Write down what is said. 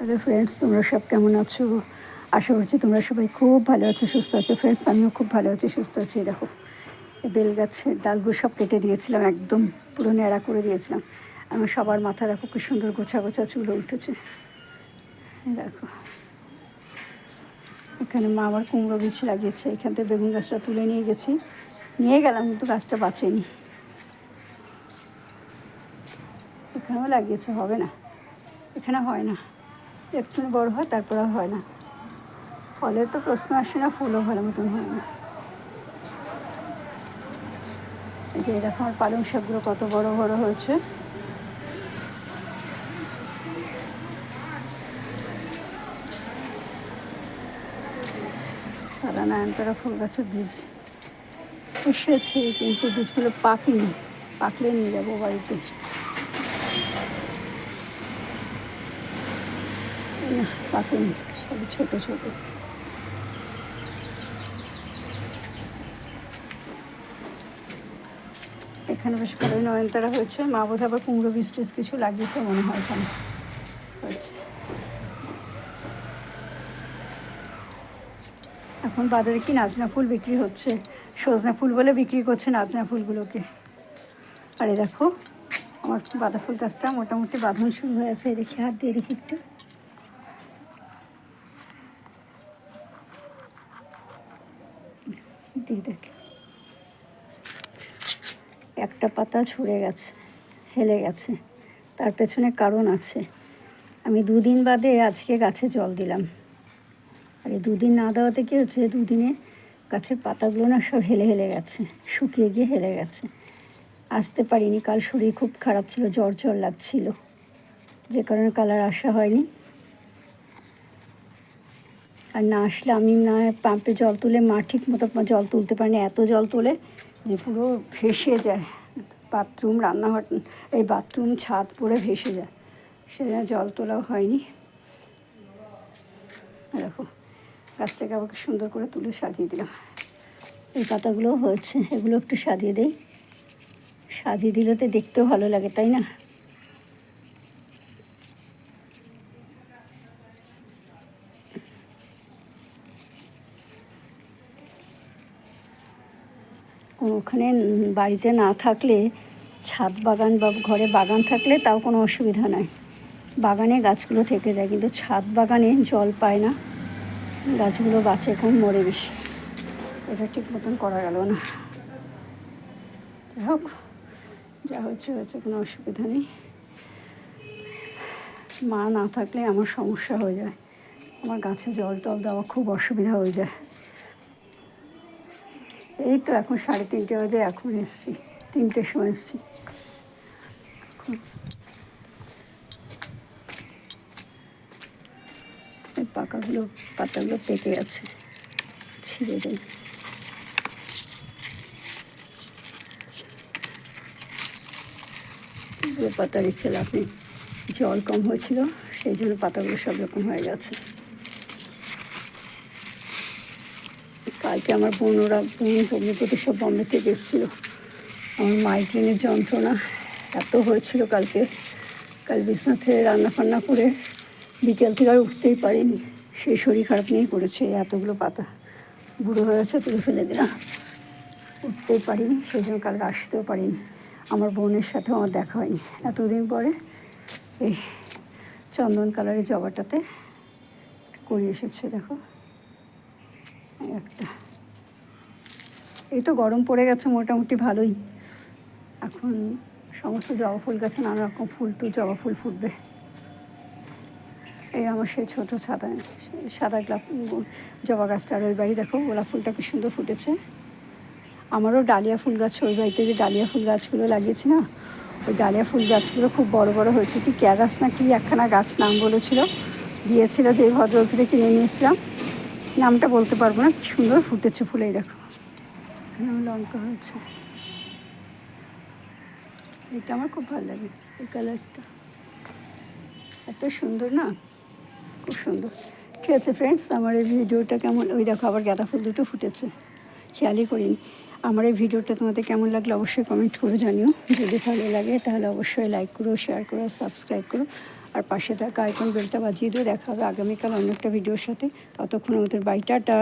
Hello friends তোমরা সব কেমন আছো? আশা করছি তোমরা সবাই খুব ভালো আছো, সুস্থ আছো। ফ্রেন্ডস আমিও খুব ভালো আছি, সুস্থ আছি। দেখো বেল গাছের ডালগুলো সব কেটে দিয়েছিলাম, একদম পুরো ন্যাড়া করে দিয়েছিলাম। আমার সবার মাথা দেখো, কি সুন্দর গোছা গোছা চুলো উঠেছে। দেখো, এখানে মা আবার কুমড়ো বীজ লাগিয়েছে। এখান থেকে বেগুন গাছটা তুলে নিয়ে গেছি। নিয়ে গেলাম, কিন্তু গাছটা বাঁচেনি। এখানেও লাগিয়েছে, হবে না। এখানে হয় না। একটু বড় হয়, তারপরে হয় না। ফলের তো প্রশ্ন আসে না, ফুলও ভালো মতন হয় না। এই যে এরকম আমার পালং শাকগুলো কত বড় বড় হয়েছে। সাদা নয়নতারা ফুল গাছের বীজ এসেছে, কিন্তু বীজগুলো পাকেনি, পাকলে নিয়ে যাব বাড়িতে। না সবই ছোটো ছোটো। এখানে বেশ ভালোই নয়নতারা হয়েছে। মা বোধ আবার কুমড়ো বীজ কিছু লাগিয়েছে মনে হয় এখানে। হয়েছে। এখন বাজারে কি নাজনা ফুল বিক্রি হচ্ছে? সজনা ফুল বলে বিক্রি করছে নাজনা ফুলগুলোকে। আর দেখো, আমার বাঁধা ফুল গাছটা মোটামুটি বাঁধন শুরু হয়েছে দেখি হাত দিয়ে দেখি একটু। দেখি। একটা পাতা ছুঁড়ে গেছে, হেলে গেছে। তার পেছনে কারণ আছে। আমি দুদিন বাদে আজকে গাছে জল দিলাম। আর এই দুদিন না দেওয়াতে কী হচ্ছে? দুদিনে গাছের পাতাগুলো না সব হেলে হেলে গেছে, শুকিয়ে গিয়ে হেলে গেছে। আসতে পারিনি, কাল শরীর খুব খারাপ ছিল, জ্বর জ্বর লাগছিল। যে কারণে কালার আসা হয়নি। আর না আসলে আমি না পাম্পে জল তুলে মা ঠিক মতো জল তুলতে পারি না এত জল তোলে যে পুরো ভেসে যায়। বাথরুম, রান্নাঘর, এই বাথরুম, ছাদ পুরো ভেসে যায়। সেজন্য জল তোলাও হয়নি। দেখো, গাছটাকে আমাকে সুন্দর করে তুলে সাজিয়ে দিলাম। এই পাতাগুলো হয়েছে, এগুলো একটু সাজিয়ে দেই। সাজিয়ে দিলে তো দেখতেও ভালো লাগে, তাই না? ওখানে বাড়িতে না থাকলে, ছাদ বাগান বা ঘরে বাগান থাকলে তাও কোনো অসুবিধা নাই। বাগানে গাছগুলো থেকে যায়, কিন্তু ছাদ বাগানে জল পায় না। গাছগুলো বাঁচে কম মরে বেশি। এটা ঠিক মতন করা গেল না। যাই হোক যা হচ্ছে হয়েছে, কোনো অসুবিধা নেই। মা না থাকলে আমার সমস্যা হয়ে যায়। আমার গাছে জল টল দেওয়া খুব অসুবিধা হয়ে যায়। এই তো এখন সাড়ে তিনটে বাজে, এখন এসছি, তিনটের সময় এসছি। পাকাগুলো, পাতাগুলো পেকে আছে, ছিঁড়ে দেয় পাতা রেখে আপনি জল কম হয়েছিল, সেই জন্য পাতাগুলো সব রকম হয়ে গেছে। কালকে আমার বোনরা বোন ভগ্নিপতি সব বম্বে থেকে এসেছিল। আমার মাইগ্রেনের যন্ত্রণা এত হয়েছিল কালকে। কাল বিছনাথে রান্না ফান্না করে বিকেল থেকে আর উঠতেই পারিনি। সেই শরীর খারাপ নিয়েই করেছে এতগুলো পাতা বুড়ো হয়ে হয়েছে তুলে ফেলে দিলাম। উঠতেই পারিনি, সেই জন্য কালকে আসতেও পারিনি। আমার বোনের সাথেও আমার দেখা হয়নি। এতদিন পরে এই চন্দন কালারের জবাটাতে করে এসেছে, দেখো। একটা এই তো গরম পড়ে গেছে, মোটামুটি ভালোই। এখন সমস্ত জবা ফুল গাছে নানা রকম ফুল তো জবা ফুল ফুটবে। এই আমার সেই ছোটো সাদা সাদা গোলাপ, জবা গাছটার ওই বাড়ি দেখো, গোলাপ ফুলটা কি সুন্দর ফুটেছে। আমারও ডালিয়া ফুল গাছ, ওই বাড়িতে যে ডালিয়া ফুল গাছগুলো লাগিয়েছি না, ওই ডালিয়া ফুল গাছগুলো খুব বড় বড় হয়েছে। কি ক্যা গাছ না কি একখানা গাছ নাম বলেছিল, দিয়েছিল যে ভদ্রলোক থেকে কিনে নিয়েছিলাম নামটা বলতে পারব না, কি সুন্দর ফুটেছে ফুলেই দেখো। এখানে লঙ্কা হয়েছে। এটা আমার খুব ভালো লাগে, এই কালারটা। এত সুন্দর না? খুব সুন্দর। ঠিক আছে ফ্রেন্ডস আমার এই ভিডিওটা কেমন, ওই দেখো আবার গাঁদা ফুল দুটো ফুটেছে। খেয়ালই করিনি। আমার এই ভিডিওটা তোমাদের কেমন লাগল অবশ্যই কমেন্ট করে জানিও। যদি ভালো লাগে তাহলে অবশ্যই লাইক করো শেয়ার করো সাবস্ক্রাইব করো। আর পাশে থাকা আইকন বেলটা বাজিয়ে দিয়ে দেখা হবে আগামীকাল অন্য একটা ভিডিওর সাথে। ততক্ষণ আমাদের বাই টাটা।